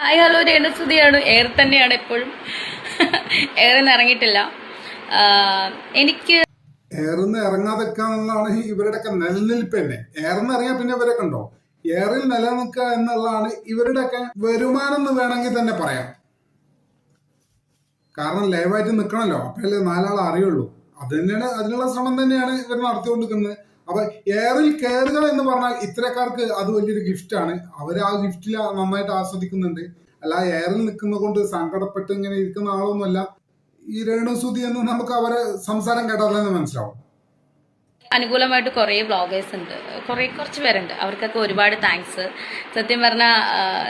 Hi hello രേണുസുതിയാണ് air തന്നെയാണ് എപ്പോഴും. എയറിന്ന് ഇറങ്ങിയിട്ടില്ല എനിക്ക് എയറിന്ന് ഇറങ്ങാതെക്കാന്നുള്ളതാണ് ഇവരുടെ ഇവരുടെയൊക്കെ നിലനിൽപ്പ് തന്നെ എയറിന്ന് ഇറങ്ങിയ പിന്നെ ഇവരെ കണ്ടോ എയറിൽ നിലനിൽക്കുക എന്നുള്ളതാണ് ഇവരുടെയൊക്കെ വരുമാനം എന്ന് വേണമെങ്കിൽ തന്നെ പറയാം. കാരണം ലൈവായിട്ട് നിൽക്കണമല്ലോ അപ്പോഴല്ലേ നാലാൾ അറിയുള്ളൂ. അത് തന്നെയാണ് അതിനുള്ള ശ്രമം തന്നെയാണ് ഇവർ നടത്തിക്കൊണ്ടിരിക്കുന്നത്. അപ്പൊ എയറിൽ കയറുക എന്ന് പറഞ്ഞാൽ ഇത്തരക്കാർക്ക് അത് വലിയൊരു ഗിഫ്റ്റാണ് അവർ ആ ഗിഫ്റ്റിൽ നന്നായിട്ട് ആസ്വദിക്കുന്നുണ്ട്. അല്ല എയറിൽ നിൽക്കുന്ന കൊണ്ട് സങ്കടപ്പെട്ട് ഇങ്ങനെ ഇരിക്കുന്ന ആളൊന്നുമല്ല. ഈ രേണുസുതി എന്ന് നമുക്ക് അവരെ സംസാരം കേട്ടാൽ തന്നെ മനസ്സിലാവും. അനുകൂലമായിട്ട് കുറേ വ്ളോഗേഴ്സ് ഉണ്ട്. കുറേ കുറച്ച് പേരുണ്ട്. അവർക്കൊക്കെ ഒരുപാട് താങ്ക്സ് സത്യം പറഞ്ഞാൽ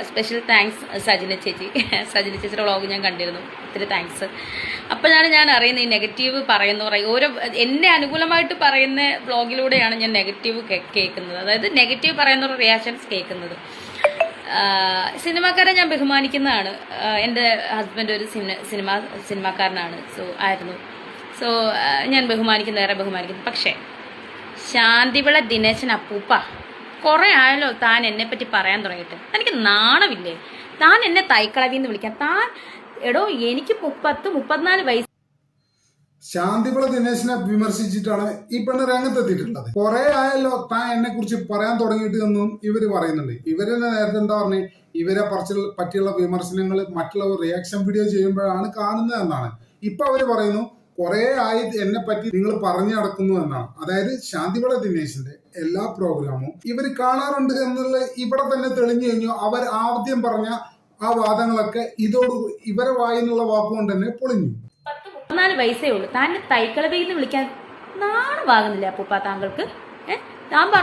സ്പെഷ്യൽ താങ്ക്സ് സജിന ചേച്ചി. സജിന ചേച്ചിയുടെ വ്ളോഗ് ഞാൻ കണ്ടിരുന്നു. ഒത്തിരി താങ്ക്സ് അപ്പോഴാണ് ഞാൻ അറിയുന്നത് ഈ നെഗറ്റീവ് പറയുന്ന പറയും ഓരോ എന്നെ അനുകൂലമായിട്ട് പറയുന്ന വ്ളോഗിലൂടെയാണ് ഞാൻ നെഗറ്റീവ് കേൾക്കുന്നത്. അതായത് നെഗറ്റീവ് പറയുന്ന റിയാക്ഷൻസ് കേൾക്കുന്നത്. സിനിമാക്കാരെ ഞാൻ ബഹുമാനിക്കുന്നതാണ്. എന്റെ ഹസ്ബൻഡ് ഒരു സിനിമ സിനിമ സിനിമാക്കാരനാണ്. സോ ആയിരുന്നു. സോ ഞാൻ ബഹുമാനിക്കുന്ന ഏറെ ബഹുമാനിക്കുന്നു. പക്ഷേ ശാന്തിവിള ദിനേശൻ അപ്പൂപ്പ. കുറേ ആയല്ലോ താൻ എന്നെ പറ്റി പറയാൻ തുടങ്ങിയിട്ട്. തനിക്ക് നാണമില്ലേ? താൻ എന്നെ തൈക്കളവി എന്ന് വിളിക്കാം. താൻ എടോ എനിക്ക് മുപ്പത്ത് മുപ്പത്തിനാല് വയസ്സ് ശാന്തിപുള ദിനേശിനെ വിമർശിച്ചിട്ടാണ് ഈ പെണ്ണ് രംഗത്തെത്തിയിട്ടുള്ളത്. കുറെ ആയല്ലോ താൻ എന്നെ കുറിച്ച് പറയാൻ തുടങ്ങിയിട്ട് എന്നും ഇവർ പറയുന്നുണ്ട്. ഇവർ നേരത്തെ എന്താ പറഞ്ഞേ? ഇവരെ പറിച്ച പറ്റിയുള്ള വിമർശനങ്ങൾ മറ്റുള്ളവർ റിയാക്ഷൻ വീഡിയോ ചെയ്യുമ്പോഴാണ് കാണുന്നത് എന്നാണ്. ഇപ്പൊ അവർ പറയുന്നു കുറെ ആയി എന്നെ പറ്റി നിങ്ങൾ പറഞ്ഞു നടക്കുന്നു എന്നാണ്. അതായത് ശാന്തിവള ദിനേശിന്റെ എല്ലാ പ്രോഗ്രാമും ഇവർ കാണാറുണ്ട് എന്നുള്ള ഇവിടെ തന്നെ തെളിഞ്ഞു കഴിഞ്ഞു. അവർ ആദ്യം പറഞ്ഞ ആ വാദങ്ങളൊക്കെ ഇതോട് ഇവരെ വായിന്നുള്ള വാക്കുകൊണ്ട് തന്നെ പൊളിഞ്ഞു. മുപ്പത്തിനാല് വയസ്സേ ഉള്ളൂ. താൻ തൈക്കളവിന്ന് വിളിക്കാൻ നാണമാകുന്നില്ല അപ്പൂപ്പ താങ്കൾക്ക്?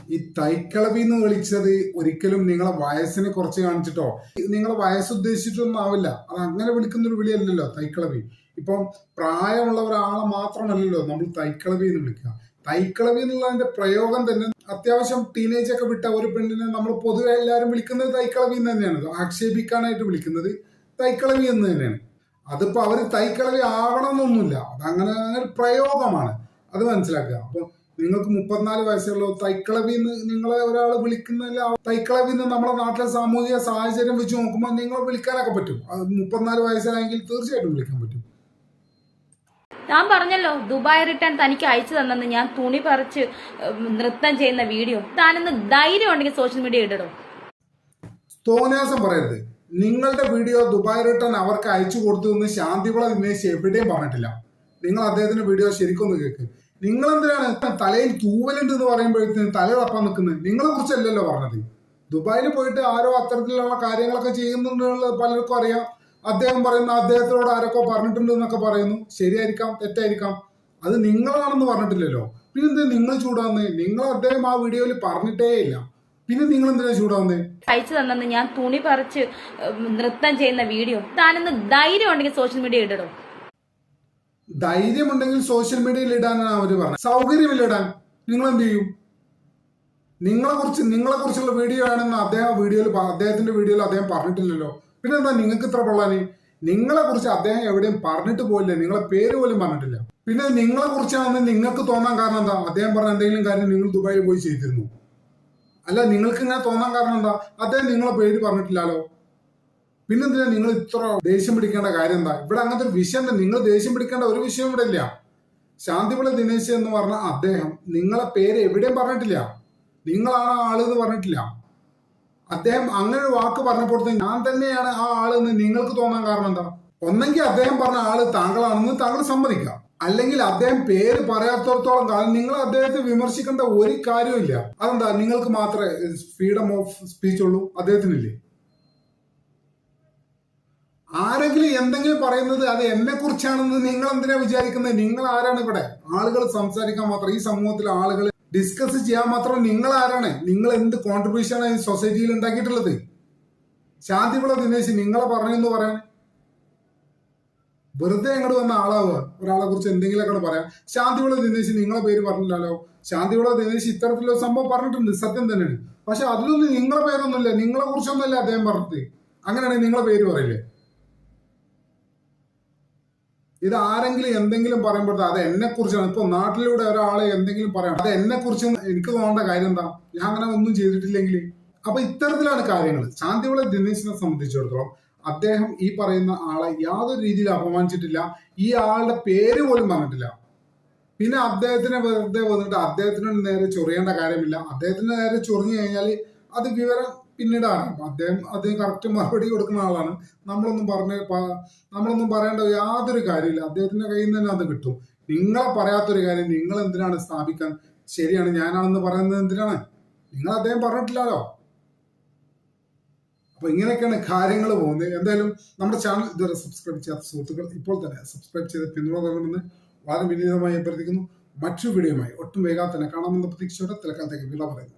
ഈ തൈക്കളവി എന്ന് വിളിച്ചത് ഒരിക്കലും നിങ്ങളെ വയസ്സിനെ കുറച്ച് കാണിച്ചിട്ടോ? നിങ്ങളെ വയസ്സ് ഉദ്ദേശിച്ചിട്ടൊന്നും ആവില്ല. അത് അങ്ങനെ വിളിക്കുന്ന ഒരു വിളിയല്ലല്ലോ തൈക്കളവി. ഇപ്പം പ്രായമുള്ള ഒരാളെ മാത്രമല്ലല്ലോ നമ്മൾ തൈക്കളവി എന്ന് വിളിക്കുക. തൈക്കളവി എന്നുള്ളതിന്റെ പ്രയോഗം തന്നെ അത്യാവശ്യം ടീനേജ് ഒക്കെ വിട്ട ഒരു പെണ്ണിനെ നമ്മൾ പൊതുവെ എല്ലാവരും വിളിക്കുന്നത് തൈക്കളവി എന്ന് തന്നെയാണ്. ആക്ഷേപിക്കാനായിട്ട് വിളിക്കുന്നത് തൈക്കളവി എന്ന് തന്നെയാണ്. അതിപ്പോ അവർ തൈക്കളവി ആവണമെന്നൊന്നുമില്ല. അതങ്ങനെ അങ്ങനെ പ്രയോഗമാണ്. അത് മനസ്സിലാക്കുക. അപ്പൊ നിങ്ങൾക്ക് മുപ്പത്തിനാല് വയസ്സുള്ള തൈക്കളവി എന്ന് നിങ്ങളെ ഒരാൾ വിളിക്കുന്നില്ല തൈക്കളവി എന്ന് നമ്മുടെ നാട്ടിലെ സാമൂഹിക സാഹചര്യം വെച്ച് നോക്കുമ്പോൾ നിങ്ങളെ വിളിക്കാനൊക്കെ പറ്റും. മുപ്പത്തിനാല് വയസ്സായെങ്കിൽ തീർച്ചയായിട്ടും വിളിക്കാൻ പറ്റും. ഞാൻ പറഞ്ഞല്ലോ ദുബായ് റിട്ടേൺ തനിക്ക് അയച്ചു തന്നെന്ന് ഞാൻ തുണി പറിച്ച് നൃത്തം ചെയ്യുന്ന വീഡിയോ. താനെന്ന് ധൈര്യം ഉണ്ടെങ്കിൽ സോഷ്യൽ മീഡിയ ഇടടോ. തോന്നിയാസം പറയരുത്. നിങ്ങളുടെ വീഡിയോ ദുബായ് റിട്ടേൺ അവർക്ക് അയച്ചു കൊടുത്തു എന്ന് ശാന്തിവിള ദിനേശ് എവിടെയും പറഞ്ഞിട്ടില്ല. നിങ്ങൾ അദ്ദേഹത്തിന്റെ വീഡിയോ ശരിക്കൊന്ന് കേൾക്ക് നിങ്ങൾ എന്തിനാണ് തലയിൽ തൂവലുണ്ട് എന്ന് പറയുമ്പോഴത്തേന് തല തപ്പാൻ നിൽക്കുന്നത്? നിങ്ങളെ കുറിച്ചല്ലല്ലോ പറഞ്ഞത്. ദുബായിൽ പോയിട്ട് ആരോ അത്തരത്തിലുള്ള കാര്യങ്ങളൊക്കെ ചെയ്യുന്നുണ്ടെന്നുള്ളത് പലർക്കും അറിയാം. അദ്ദേഹം പറയുന്ന അദ്ദേഹത്തോട് ആരൊക്കെ പറഞ്ഞിട്ടുണ്ട് എന്നൊക്കെ പറയുന്നു. ശരിയായിരിക്കാം തെറ്റായിരിക്കാം. അത് നിങ്ങളാണെന്ന് പറഞ്ഞിട്ടില്ലല്ലോ. പിന്നെ എന്താ നിങ്ങൾ ചൂടാന്ന് നിങ്ങൾ അദ്ദേഹം ആ വീഡിയോയിൽ പറഞ്ഞിട്ടേ ഇല്ല. പിന്നെ നിങ്ങൾ എന്തിനാ ചൂടാന്ന് അയച്ചു തന്നെന്ന് ഞാൻ തുണി പറിച്ച് നൃത്തം ചെയ്യുന്ന വീഡിയോ. താനെന്ന് ധൈര്യം ഉണ്ടെങ്കിൽ സോഷ്യൽ മീഡിയ ഇടടോ. ധൈര്യമുണ്ടെങ്കിൽ സോഷ്യൽ മീഡിയയിൽ ഇടാനാണ് അവർ പറഞ്ഞത് സൗകര്യമില്ല ഇടാൻ. നിങ്ങൾ എന്ത് ചെയ്യും? നിങ്ങളെ കുറിച്ച് നിങ്ങളെ കുറിച്ചുള്ള വീഡിയോ ആണെന്ന് അദ്ദേഹം വീഡിയോയിൽ അദ്ദേഹത്തിന്റെ വീഡിയോയിൽ അദ്ദേഹം പറഞ്ഞിട്ടില്ലല്ലോ. പിന്നെ എന്താ നിങ്ങൾക്ക് ഇത്ര പൊള്ളാനി നിങ്ങളെ കുറിച്ച് അദ്ദേഹം എവിടെയും പറഞ്ഞിട്ട് പോയില്ല. നിങ്ങളെ പേര് പോലും പറഞ്ഞിട്ടില്ല. പിന്നെ നിങ്ങളെ കുറിച്ചാണെന്ന് നിങ്ങൾക്ക് തോന്നാൻ കാരണം എന്താ? അദ്ദേഹം പറഞ്ഞ എന്തെങ്കിലും കാര്യം നിങ്ങൾ ദുബായിൽ പോയി ചെയ്തിരുന്നു. അല്ല നിങ്ങൾക്ക് ഇങ്ങനെ തോന്നാൻ കാരണം എന്താ? അദ്ദേഹം നിങ്ങളെ പേര് പറഞ്ഞിട്ടില്ലല്ലോ പിന്നെന്തിനാ നിങ്ങൾ ഇത്ര ദേഷ്യം പിടിക്കേണ്ട കാര്യം എന്താ? ഇവിടെ അങ്ങനത്തെ ഒരു വിഷയം നിങ്ങൾ ദേഷ്യം പിടിക്കേണ്ട ഒരു വിഷയം ഇവിടെ ഇല്ല. ശാന്തിപിള്ള ദിനേശ് എന്ന് പറഞ്ഞ അദ്ദേഹം നിങ്ങളെ പേര് എവിടെയും പറഞ്ഞിട്ടില്ല. നിങ്ങളാണ് ആൾ എന്ന് പറഞ്ഞിട്ടില്ല. അദ്ദേഹം അങ്ങനെ ഒരു വാക്ക് പറഞ്ഞപ്പോൾ ഞാൻ തന്നെയാണ് ആ ആളെന്ന് നിങ്ങൾക്ക് തോന്നാൻ കാരണം എന്താ? ഒന്നെങ്കിൽ അദ്ദേഹം പറഞ്ഞ ആൾ താങ്കളാണെന്ന് താങ്കൾ സമ്മതിക്കാം അല്ലെങ്കിൽ അദ്ദേഹം പേര് പറയാത്തോടത്തോളം കാലം നിങ്ങൾ അദ്ദേഹത്തെ വിമർശിക്കേണ്ട ഒരു കാര്യമില്ല അതെന്താ? നിങ്ങൾക്ക് മാത്രമേ ഫ്രീഡം ഓഫ് സ്പീച്ച് ഉള്ളൂ? അദ്ദേഹത്തിനില്ലേ? ആരെങ്കിലും എന്തെങ്കിലും പറയുന്നത് അത് എന്നെ കുറിച്ചാണെന്ന് നിങ്ങൾ എന്തിനാ വിചാരിക്കുന്നത്? നിങ്ങൾ ആരാണ് ഇവിടെ? ആളുകൾ സംസാരിക്കാൻ മാത്രം ഈ സമൂഹത്തിലെ ആളുകൾ ഡിസ്കസ് ചെയ്യാൻ മാത്രം നിങ്ങൾ ആരാണ് നിങ്ങൾ എന്ത് കോൺട്രിബ്യൂഷൻ ആണ് ഈ സൊസൈറ്റിയിൽ ഉണ്ടാക്കിയിട്ടുള്ളത്? ശാന്തിവിള ദിനേശ് നിങ്ങളെ പറഞ്ഞെന്ന് പറയാൻ. വെറുതെ അങ്ങോട്ട് വന്ന ആളാവുക. ഒരാളെ കുറിച്ച് എന്തെങ്കിലും എന്തെങ്കിലുമൊക്കെ പറയാം ശാന്തിവിള ദിനേശ് നിങ്ങളെ പേര് പറഞ്ഞില്ലല്ലോ. ശാന്തിവിള ദിനേശ് ഇത്തരത്തിലുള്ള സംഭവം പറഞ്ഞിട്ടുണ്ട്. സത്യം തന്നെയാണ്. പക്ഷെ അതിലൊന്നും നിങ്ങളെ പേരൊന്നുമില്ല. നിങ്ങളെ കുറിച്ചൊന്നുമല്ല അദ്ദേഹം പറഞ്ഞത്. അങ്ങനെയാണെങ്കിൽ നിങ്ങളെ പേര് പറയില്ലേ? ഇത് ആരെങ്കിലും എന്തെങ്കിലും പറയുമ്പോഴത്തെ അത് എന്നെ കുറിച്ചാണ് ഇപ്പൊ നാട്ടിലൂടെ ഒരാളെ എന്തെങ്കിലും പറയാം അത് എന്നെ കുറിച്ച് എനിക്ക് തോന്നേണ്ട കാര്യം എന്താ ഞാൻ അങ്ങനെ ഒന്നും ചെയ്തിട്ടില്ലെങ്കിൽ. അപ്പൊ ഇത്തരത്തിലാണ് കാര്യങ്ങൾ ശാന്തിവിള ദിനേശിനെ സംബന്ധിച്ചിടത്തോളം അദ്ദേഹം ഈ പറയുന്ന ആളെ യാതൊരു രീതിയിൽ അപമാനിച്ചിട്ടില്ല. ഈ ആളുടെ പേര് പോലും പറഞ്ഞിട്ടില്ല. പിന്നെ അദ്ദേഹത്തിനെ വെറുതെ വന്നിട്ട് അദ്ദേഹത്തിന് നേരെ ചൊറിയേണ്ട കാര്യമില്ല. അദ്ദേഹത്തിന് നേരെ ചൊറിഞ്ഞു കഴിഞ്ഞാൽ അത് വിവരം പിന്നീട് അറിയും അദ്ദേഹം അദ്ദേഹം കറക്റ്റ് മറുപടി കൊടുക്കുന്ന ആളാണ്. നമ്മളൊന്നും പറഞ്ഞ നമ്മളൊന്നും പറയേണ്ട യാതൊരു കാര്യമില്ല. അദ്ദേഹത്തിന്റെ കയ്യിൽ നിന്ന് തന്നെ അത് കിട്ടും. നിങ്ങളെ പറയാത്തൊരു കാര്യം നിങ്ങൾ എന്തിനാണ് സ്ഥാപിക്കാൻ? ശരിയാണ് ഞാനാണെന്ന് പറയുന്നത് എന്തിനാണ്? നിങ്ങൾ അദ്ദേഹം പറഞ്ഞിട്ടില്ലല്ലോ. അപ്പൊ ഇങ്ങനെയൊക്കെയാണ് കാര്യങ്ങൾ പോകുന്നത്. എന്തായാലും നമ്മുടെ ചാനൽ ഇതുവരെ സബ്സ്ക്രൈബ് ചെയ്യാത്ത സുഹൃത്തുക്കൾ ഇപ്പോൾ തന്നെ സബ്സ്ക്രൈബ് ചെയ്ത് പിന്തുണ വളരെ വിനീതമായി അഭ്യർത്ഥിക്കുന്നു. മറ്റു വീഡിയോയുമായി ഒട്ടും വേഗം തന്നെ കാണാമെന്ന പ്രതീക്ഷയോടെ തിരക്കാലത്തേക്ക് വിട പറയുന്നു.